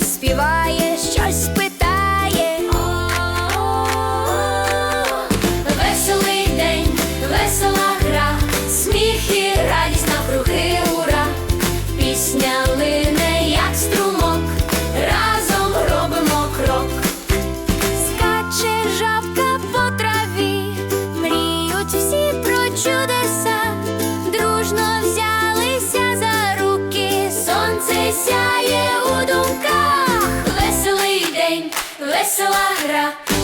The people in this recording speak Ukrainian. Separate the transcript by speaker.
Speaker 1: Співає, щось питає. О. Веселий день, весела гра, сміх і радість навкруги ура, пісня лине, як струмок, разом робимо крок. Скаче жавка по траві, мріють всі про чудеса, дружно взялися за руки, сонце сяє. У думках весела гра,